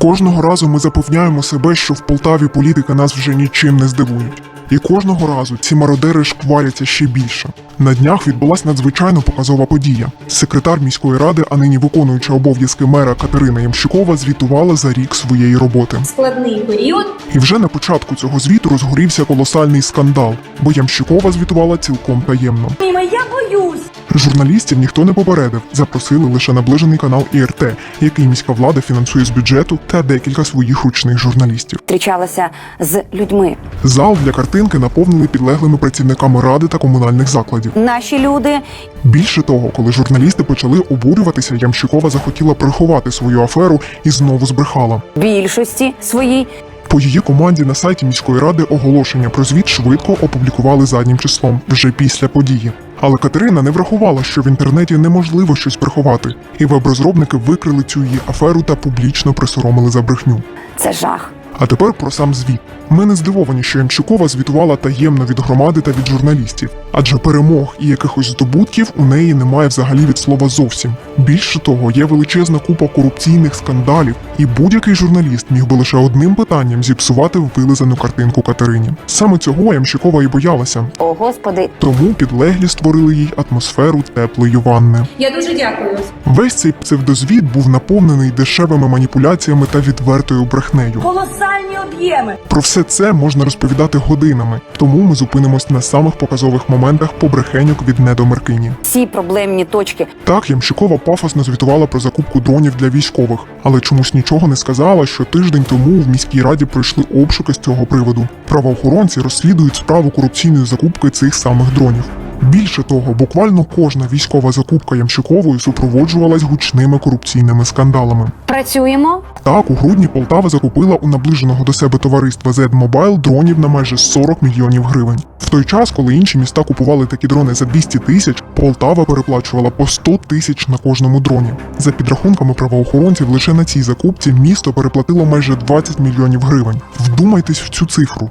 Кожного разу ми запевняємо себе, що в Полтаві політика нас вже нічим не здивують. І кожного разу ці мародери шкваряться ще більше. На днях відбулася надзвичайно показова подія. Секретар міської ради, а нині виконуюча обов'язки мера Катерина Ямщикова, звітувала за рік своєї роботи. складний період. І вже на початку цього звіту розгорівся колосальний скандал, бо Ямщикова звітувала цілком таємно. Я боюсь. Журналістів ніхто не попередив, запросили лише наближений канал ІРТ, який міська влада фінансує з бюджету, та декілька своїх ручних журналістів. зустрічалася з людьми. Зал для картинки наповнили підлеглими працівниками ради та комунальних закладів. Наші люди Більше того, коли журналісти почали обурюватися, Ямщикова захотіла приховати свою аферу і знову збрехала. більшості своїй По її команді на сайті міської ради оголошення про звіт швидко опублікували заднім числом вже після події. Але Катерина не врахувала, що в інтернеті неможливо щось приховати, і веб-розробники викрили цю її аферу та публічно присоромили за брехню. це жах. А тепер про сам звіт. Ми не здивовані, що Ямщикова звітувала таємно від громади та від журналістів, адже перемог і якихось здобутків у неї немає взагалі від слова зовсім. Більше того, є величезна купа корупційних скандалів, і будь-який журналіст міг би лише одним питанням зіпсувати вилизану картинку Катерині. Саме цього Ямщикова і боялася, О, господи, тому підлеглі створили їй атмосферу теплої ванни. Я дуже дякую. Весь цей псевдозвіт був наповнений дешевими маніпуляціями та відвертою брехнею. Колосальні об'єми. Про все це можна розповідати годинами, тому ми зупинимось на самих показових моментах побрехеньок від недомеркині. всі проблемні точки. Так, Ямщикова пафосно звітувала про закупку дронів для військових, але чомусь нічого не сказала, що тиждень тому в міській раді пройшли обшуки з цього приводу. Правоохоронці розслідують справу корупційної закупки цих самих дронів. Більше того, буквально кожна військова закупка Ямщиковою супроводжувалась гучними корупційними скандалами. Працюємо. Так, у грудні Полтава закупила у наближеного до себе товариства Z-Mobile дронів на майже 40 мільйонів гривень. В той час, коли інші міста купували такі дрони за 200 тисяч, Полтава переплачувала по 100 тисяч на кожному дроні. За підрахунками правоохоронців, лише на цій закупці місто переплатило майже 20 мільйонів гривень. Вдумайтесь в цю цифру.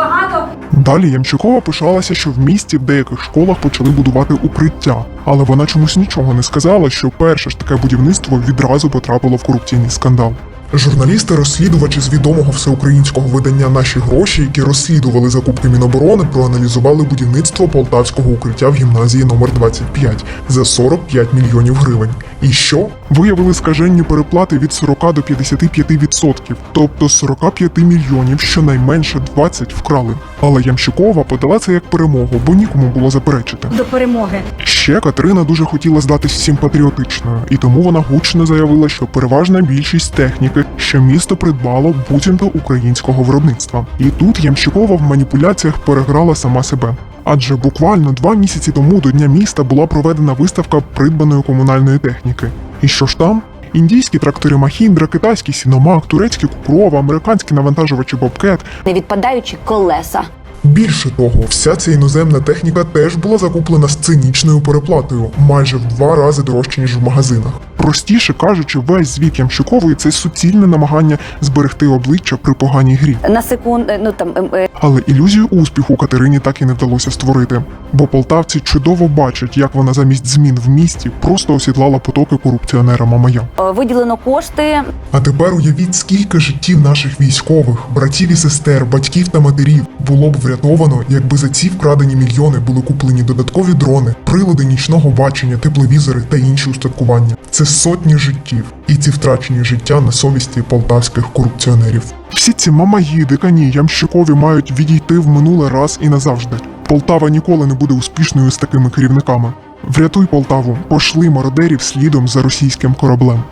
Багато. Далі Ямчукова пишалася, що в місті в деяких школах почали будувати укриття, але вона чомусь нічого не сказала, що перше ж таке будівництво відразу потрапило в корупційний скандал. Журналісти-розслідувачі з відомого всеукраїнського видання Наші гроші, які розслідували закупки Міноборони, проаналізували будівництво полтавського укриття в гімназії номер 25 за 45 мільйонів гривень. І що? Виявили скаженні переплати від 40 до 55%, тобто з 45 мільйонів щонайменше 20 вкрали. Але Ямщикова подала це як перемогу, бо нікому було заперечити. До перемоги. Ще Катерина дуже хотіла здатись всім патріотичною, і тому вона гучно заявила, що переважна більшість техніки, що місто придбало, буцімто українського виробництва. І тут Ямщикова в маніпуляціях переграла сама себе. Адже буквально два місяці тому до Дня міста була проведена виставка придбаної комунальної техніки. І що ж там? Індійські трактори Махіндра, китайський сіномак, турецькі кукурова, американські навантажувачі Бобкет, Не відпадаючі колеса. Більше того, вся ця іноземна техніка теж була закуплена з цинічною переплатою, майже в два рази дорожче ніж в магазинах. Простіше кажучи, весь звіт Ямщикової це суцільне намагання зберегти обличчя при поганій грі. На секунду, ну там ем, е, Але ілюзію успіху Катерині так і не вдалося створити, бо полтавці чудово бачать, як вона замість змін в місті просто осідлала потоки корупціонера Мамая. е, виділено кошти. А тепер уявіть, скільки життів наших військових, братів і сестер, батьків та матерів було б врятовано, якби за ці вкрадені мільйони були куплені додаткові дрони, прилади нічного бачення, тепловізори та інші устаткування. Це сотні життів, і ці втрачені життя на совісті полтавських корупціонерів. Всі ці мамаї, дикані, ямщикові мають відійти в минуле раз і назавжди. Полтава ніколи не буде успішною з такими керівниками. Врятуй Полтаву, пошли мародерів слідом за російським кораблем.